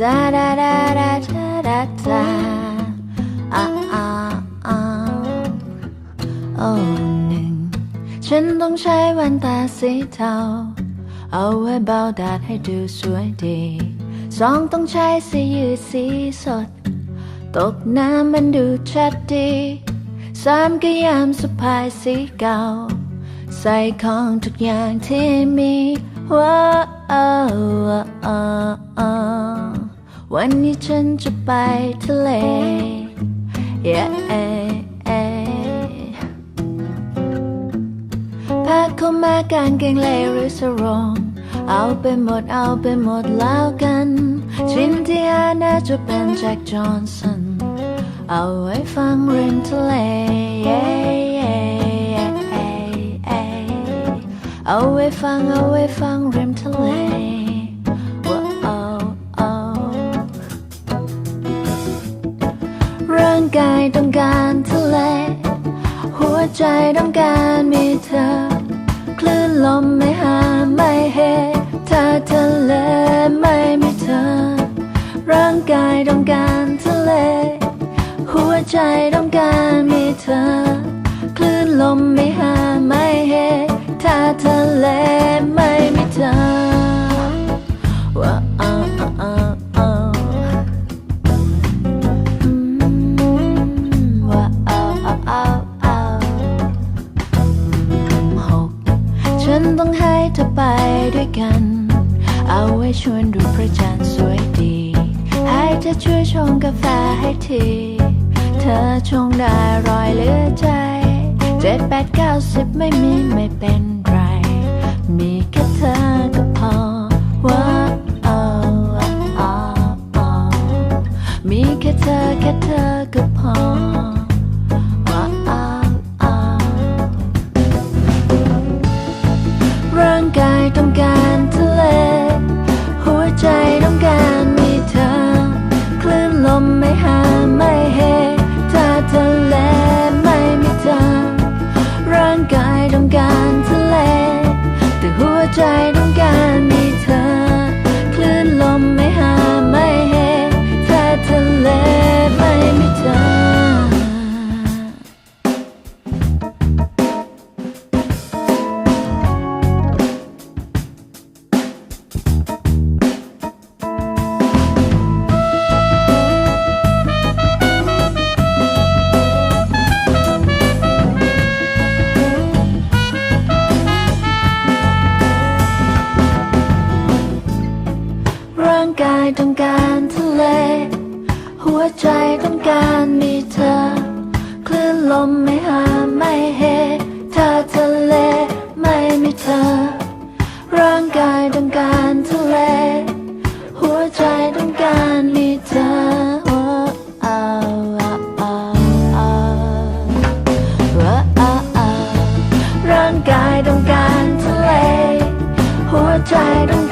da da da da da da da ah ah ah โอ้หนึ่งฉันต้องใช้แว่นตาสีเทา เอาไว้เบาแดดให้ดูสวยดีสองต้องใช้สียืดสีสด ตกน้ำมันดูชัดดีสามก็ยามสะพายสีเก่า ใส่ของทุกอย่างที่มีว้าว วันนี้ฉันจะไปทะเล yeah ผ้าเข้ามากางเกงเลหรือสรงเอาไปหมดเอาไปหมดแล้วกันชิ้นที่อาน่าจะเป็นแจ็คจอห์นสัน เอาไว้ฟังริมทะเล เอาไว้ฟังเอาไว้ฟังริมทะเล กายต้องการทะเล หัวใจต้องการมีเธอ คลื่นลมไม่หาไม่เหถ้าทะเลไม่มีเธอ ร่างกายต้องการทะเล หัวใจต้องการมีเธอ คลื่นลมไม่หาไม่เหถ้าทะเล ต้องให้เธอไปด้วยกัน เอาไว้ชวนดูพระจันทร์สวยดี ให้เธอช่วยชงกาแฟให้ที เธอชงได้รอยเหลือใจ เจ็ดแปดเก้าสิบไม่มีไม่เป็นไร มีแค่เธอก็พอว้าวอ้าวอ้าวอ้าวมีแค่เธอแค่เธอก็พอ ก ต้องการทะเล หัวใจต้องการมีเธอ คลื่นลมไม่หาไม่เฮถ้าทะเลไม่มีเธอ ร่างกายต้องการทะเล หัวใจต้องการมีเธอ ร่างกายต้องการทะเล หัวใจต้อง